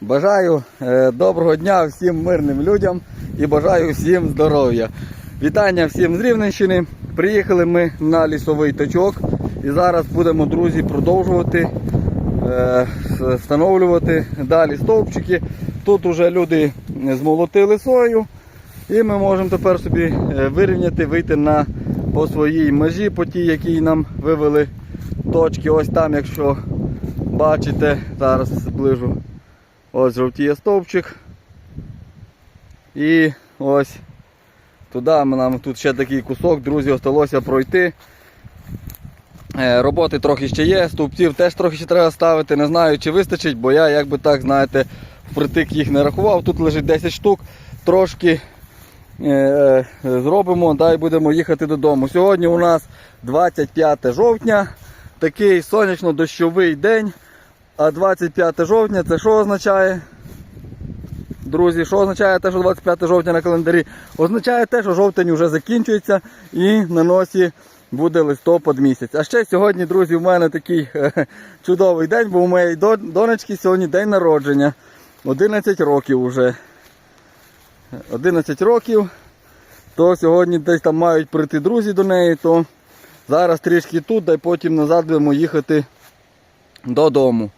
Бажаю е, доброго дня всім мирним людям і бажаю всім здоров'я. Вітання всім з Рівненщини. Приїхали ми на лісовий точок і зараз будемо, друзі, продовжувати е, встановлювати далі стовпчики. Тут вже люди змолотили сою, і ми можемо тепер собі е, вирівняти, вийти на по своїй межі, по тій, якій нам вивели точки. Ось там, якщо бачите, зараз зближу. Ось жовтіє стовпчик. І ось туди нам тут ще такий кусок, друзі, осталося пройти. Е, Роботи трохи ще є, стовпців теж трохи ще треба ставити. Не знаю, чи вистачить, бо я, як би так, знаєте, впритик їх не рахував. Тут лежить 10 штук. Трошки е, е, зробимо, дай будемо їхати додому. Сьогодні у нас 25 жовтня, такий сонячно-дощовий день. А 25 жовтня це що означає? Друзі, що означає те, що 25 жовтня на календарі? Означає те, що жовтень вже закінчується і на носі буде листопад місяць. А ще сьогодні, друзі, в мене такий чудовий день, бо у моєї донечки сьогодні день народження. 11 років вже. 11 років. То сьогодні десь там мають прийти друзі до неї, то зараз трішки тут, й потім назад будемо їхати додому.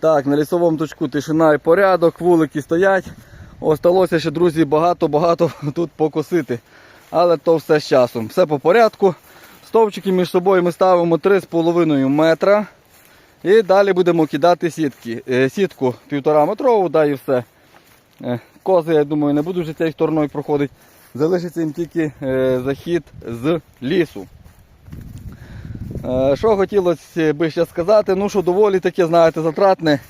Так, на лісовому точку тишина і порядок, вулики стоять. Осталося ще, друзі, багато-багато тут покосити. Але то все з часом. Все по порядку. Стовпчики між собою ми ставимо 3,5 метра. І далі будемо кидати сітки. Е, Сітку 1,5 метрову, да і все. Е, Кози, я думаю, не будуть вже цією стороною проходити. Залишиться їм тільки е, захід з лісу. Е, Що хотілося би ще сказати, ну що доволі таке, знаєте, затратне,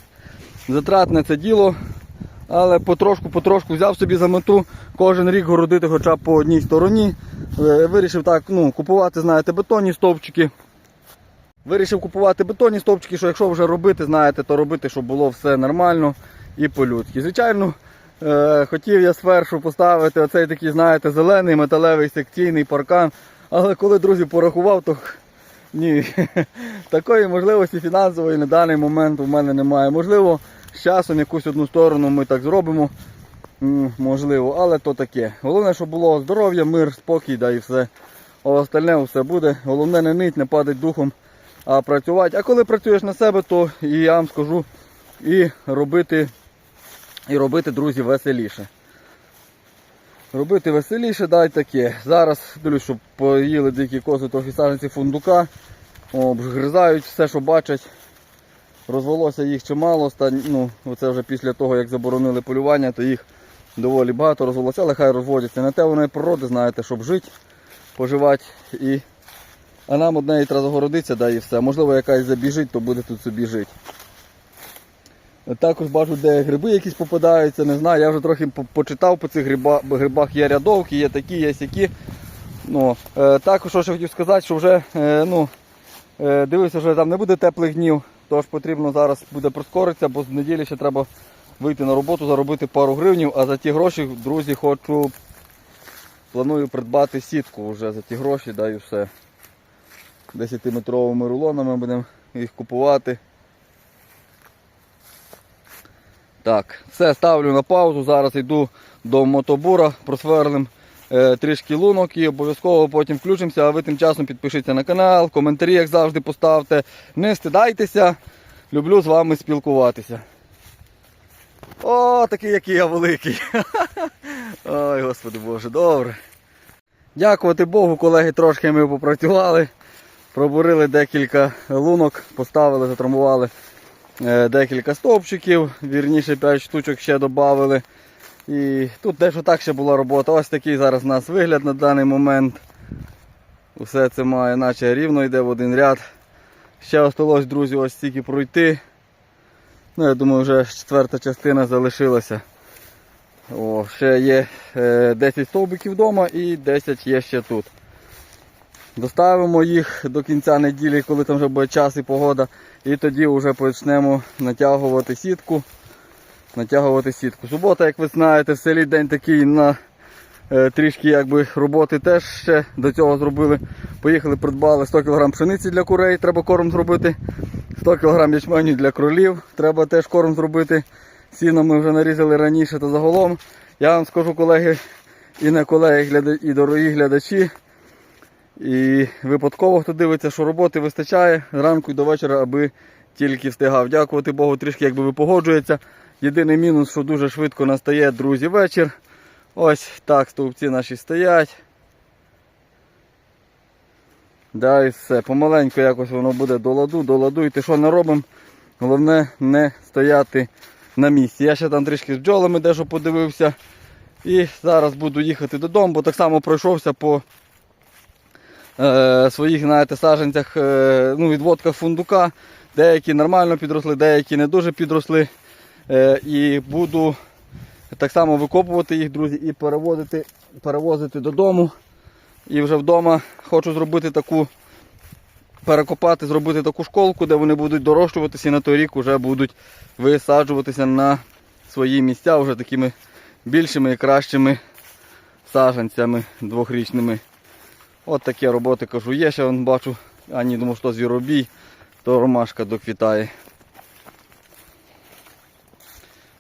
затратне це діло. Але потрошку-потрошку взяв собі за мету кожен рік городити хоча б по одній стороні. Е, Вирішив так, ну, купувати, знаєте, бетонні стовпчики. Вирішив купувати бетонні стовпчики, що якщо вже робити, знаєте, то робити, щоб було все нормально і по-людськи. Звичайно, е, хотів я спершу поставити оцей такий, знаєте, зелений металевий секційний паркан. Але коли друзі порахував, то ні, такої можливості фінансової на даний момент у мене немає. Можливо, з часом якусь одну сторону ми так зробимо. Можливо, але то таке. Головне, щоб було здоров'я, мир, спокій, да і все. А остальне все буде. Головне не нить, не падати духом, а працювати. А коли працюєш на себе, то і я вам скажу і робити, і робити, друзі, веселіше. Робити веселіше, дай таке. Зараз дивлюсь, щоб поїли дикі кози трохи саженці фундука. Обгризають все, що бачать. Розвелося їх чимало. Ну, оце вже після того, як заборонили полювання, то їх доволі багато розвелося, але хай розводяться. Не те вони природи, знаєте, щоб жити, поживати. І... А нам одне і треба загородитися, да, і все. Можливо, якась забіжить, то буде тут собі жити. Також бачу, де гриби якісь попадаються, не знаю. Я вже трохи почитав по цих грибах, грибах є рядовки, є такі, є сякі. Ну, е, також що ще хотів сказати, що вже е, ну, е, дивився, що там не буде теплих днів, тож потрібно зараз буде прискоритися, бо з неділі ще треба вийти на роботу, заробити пару гривнів, а за ті гроші, друзі, хочу планую придбати сітку вже за ті гроші, да і все. 10-метровими рулонами будемо їх купувати. Так, все, ставлю на паузу. Зараз йду до мотобура, просверлим е, трішки лунок і обов'язково потім включимося, а ви тим часом підпишіться на канал, коментарі, як завжди, поставте. Не стидайтеся, люблю з вами спілкуватися. О, такий який я великий. Ой, господи Боже, добре. Дякувати Богу, колеги, трошки ми попрацювали. Пробурили декілька лунок, поставили, затрамбували е, декілька стовпчиків, вірніше 5 штучок ще додали. І тут дещо так ще була робота. Ось такий зараз у нас вигляд на даний момент. Усе це має, наче рівно йде в один ряд. Ще осталось, друзі, ось стільки пройти. Ну, я думаю, вже четверта частина залишилася. О, ще є е, 10 стовбиків вдома і 10 є ще тут. Доставимо їх до кінця неділі, коли там вже буде час і погода. І тоді вже почнемо натягувати сітку. Натягувати сітку. Субота, як ви знаєте, в селі день такий на е, трішки якби, роботи теж ще до цього зробили. Поїхали, придбали 100 кг пшениці для курей, треба корм зробити. 100 кг ячменю для кролів, треба теж корм зробити. Сіно ми вже нарізали раніше та загалом. Я вам скажу, колеги, і не колеги, і дорогі глядачі. І випадково, хто дивиться, що роботи вистачає зранку і до вечора, аби тільки встигав. Дякувати Богу, трішки якби ви погоджується. Єдиний мінус, що дуже швидко настає, друзі, вечір. Ось так стовпці наші стоять. Да, і все. Помаленьку якось воно буде до ладу, до ладу. І ти що не робимо? Головне не стояти на місці. Я ще там трішки з бджолами дещо подивився. І зараз буду їхати додому, бо так само пройшовся по е, своїх знаєте, саджанцях, е, ну, відводках фундука. Деякі нормально підросли, деякі не дуже підросли. Е, і буду так само викопувати їх, друзі, і перевозити, перевозити додому. І вже вдома хочу зробити таку, перекопати, зробити таку школку, де вони будуть дорощуватися і на той рік вже будуть висаджуватися на свої місця вже такими більшими і кращими саджанцями двохрічними. От такі роботи кажу. Є ще бачу, а ні, думав, що звіробій, то ромашка доквітає.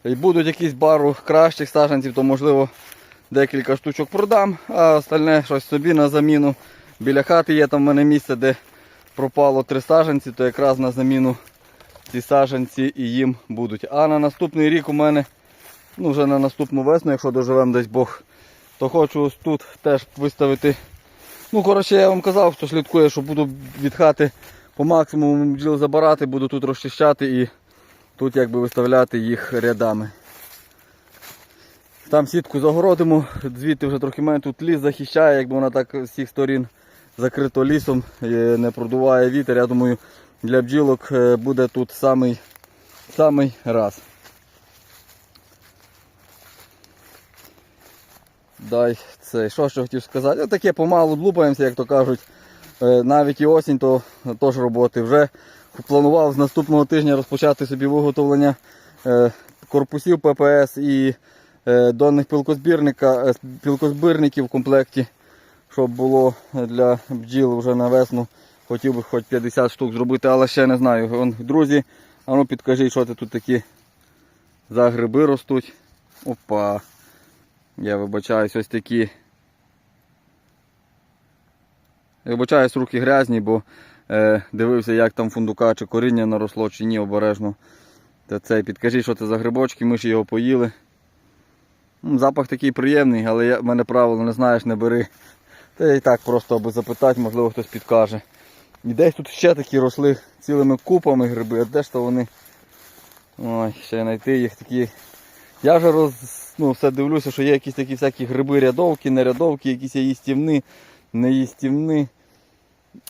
І будуть якісь бару кращих саджанців, то можливо декілька штучок продам, а остальне щось собі на заміну. Біля хати є там в мене місце, де пропало три саджанці, то якраз на заміну ці саджанці і їм будуть. А на наступний рік у мене, ну вже на наступну весну, якщо доживемо десь Бог, то хочу ось тут теж виставити. Ну, коротше, я вам казав, хто слідкує, що буду від хати по максимуму бджіл забирати, буду тут розчищати і тут якби виставляти їх рядами. Там сітку загородимо, звідти вже трохи мене тут ліс захищає, якби вона так з всіх сторін закрито лісом, не продуває вітер. Я думаю, для бджілок е, буде тут самий, самий раз. Дай це, що ще хотів сказати? Таке помалу длупаємося, як то кажуть. Е, Навіть і осінь, то теж роботи. Вже планував з наступного тижня розпочати собі виготовлення е, корпусів ППС і е, донних пілкозбірників в комплекті, щоб було для бджіл вже на весну. Хотів би хоч 50 штук зробити, але ще не знаю. Вон, друзі, а ну підкажіть, що це тут такі за гриби ростуть. Опа. Я вибачаюсь, ось такі. Я Вибачаюсь, руки грязні, бо е, дивився, як там фундука чи коріння наросло, чи ні, обережно. Та це підкажіть, що це за грибочки, ми ж його поїли. Запах такий приємний, але я, в мене правило не знаєш, не бери. Та я і так просто аби запитати, можливо хтось підкаже. І десь тут ще такі росли цілими купами гриби, а де ж то вони? Ой, ще знайти їх такі. Я вже роз, ну, все дивлюся, що є якісь такі всякі гриби рядовки, не рядовки, якісь є їстівні, неїстівні.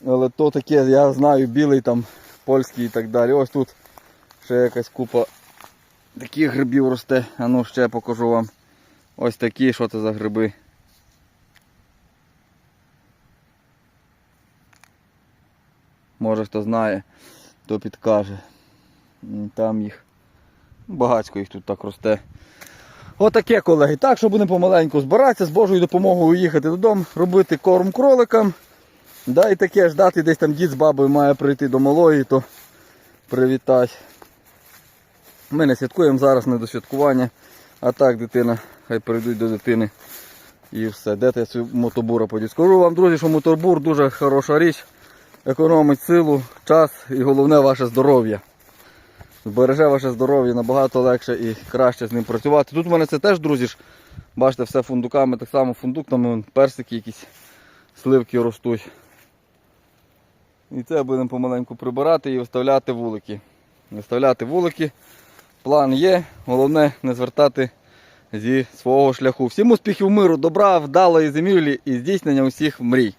Але то таке, я знаю, білий там, польський і так далі. Ось тут ще якась купа таких грибів росте. А ну ще покажу вам. Ось такі, що це за гриби. Може хто знає, то підкаже. Там їх багатько їх тут так росте. Отаке, колеги. Так, що будемо помаленьку збиратися, з Божою допомогою їхати додому, робити корм кроликам. Да, і таке ждати, десь там дід з бабою має прийти до малої, то привітати. Ми не святкуємо зараз, не до святкування. А так, дитина, хай прийдуть до дитини. І все. Де я цю мотобура подію? Скажу вам, друзі, що мотобур дуже хороша річ. Економить силу, час і головне ваше здоров'я. Збереже ваше здоров'я набагато легше і краще з ним працювати. Тут в мене це теж, друзі, ж, бачите, все фундуками, так само фундук, там персики якісь, сливки ростуть. І це будемо помаленьку прибирати і виставляти вулики. Виставляти вулики. План є, головне не звертати зі свого шляху. Всім успіхів, миру, добра, вдалої зимівлі і здійснення усіх мрій.